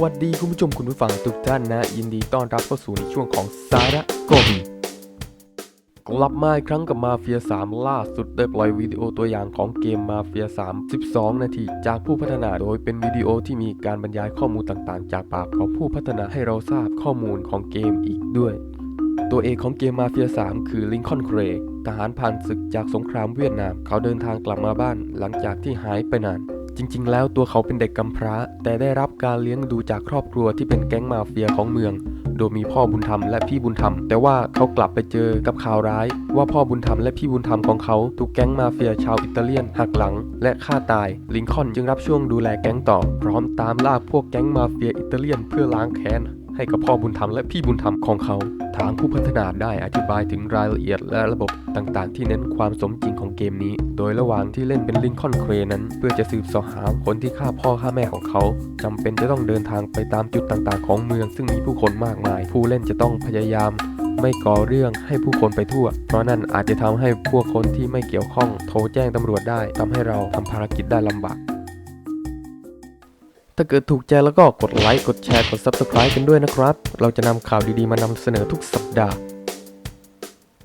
วัสดีคุณผู้ชมคุณผู้ฟังทุกท่านนะ ยินดีต้อนรับเข้าสู่ในช่วงของสาระกบีกลับมาอีกครั้งกับมาเฟีย 3 ล่าสุดได้ปล่อยวิดีโอตัวอย่างของเกมมาเฟีย 3 12 นาที จากผู้พัฒนาโดยเป็นวิดีโอที่มีการบรรยายข้อมูลต่างๆ จากปากของผู้พัฒนาให้เราทราบข้อมูลของเกมอีกด้วย ตัวเอกของเกมมาเฟีย 3 คือลิงคอนเครย์ทหารผ่านศึกจากสงครามเวียดนาม เขาเดินทางกลับมาบ้านหลังจากที่หายไปนาน จริงๆ แล้วตัวเขาเป็นเด็กกำพร้า แต่ได้รับการเลี้ยงดูจากครอบครัวที่เป็นแก๊งมาเฟียของเมือง โดยมีพ่อบุญธรรมและพี่บุญธรรม แต่ว่าเขากลับไปเจอกับข่าวร้าย ว่าพ่อบุญธรรมและพี่บุญธรรมของเขาถูกแก๊งมาเฟียชาวอิตาเลียนหักหลัง และฆ่าตาย ลิงคอนจึงรับช่วงดูแลแก๊งต่อ พร้อมตามล่าพวกแก๊งมาเฟียอิตาเลียนเพื่อล้างแค้นให้กับพ่อบุญธรรมและพี่บุญธรรมของเขาทางผู้พัฒนาได้อธิบายถึงรายละเอียดและระบบต่างๆ ที่เน้นความสมจริงของเกมนี้ โดยระหว่างที่เล่นเป็นลิงคอนเครนั้น เพื่อจะสืบสาะหาคนที่ฆ่าพ่อฆ่าแม่ของเขาจำเป็นจะต้องเดินทางไปตามจุดต่างๆ ของเมือง ซึ่งมีผู้คนมากมาย ผู้เล่นจะต้องพยายามไม่ก่อเรื่องให้ผู้คนไปทั่ว เพราะนั่นอาจจะทำให้พวกคนที่ไม่เกี่ยวข้องโทรแจ้งตำรวจได้ทำให้เราทำภารกิจได้ลำบาก ถ้าเกิดถูกใจแล้วก็กดไลค์ กดแชร์ กด Subscribe กันด้วยนะครับ เราจะนำข่าวดีๆมานำเสนอทุกสัปดาห์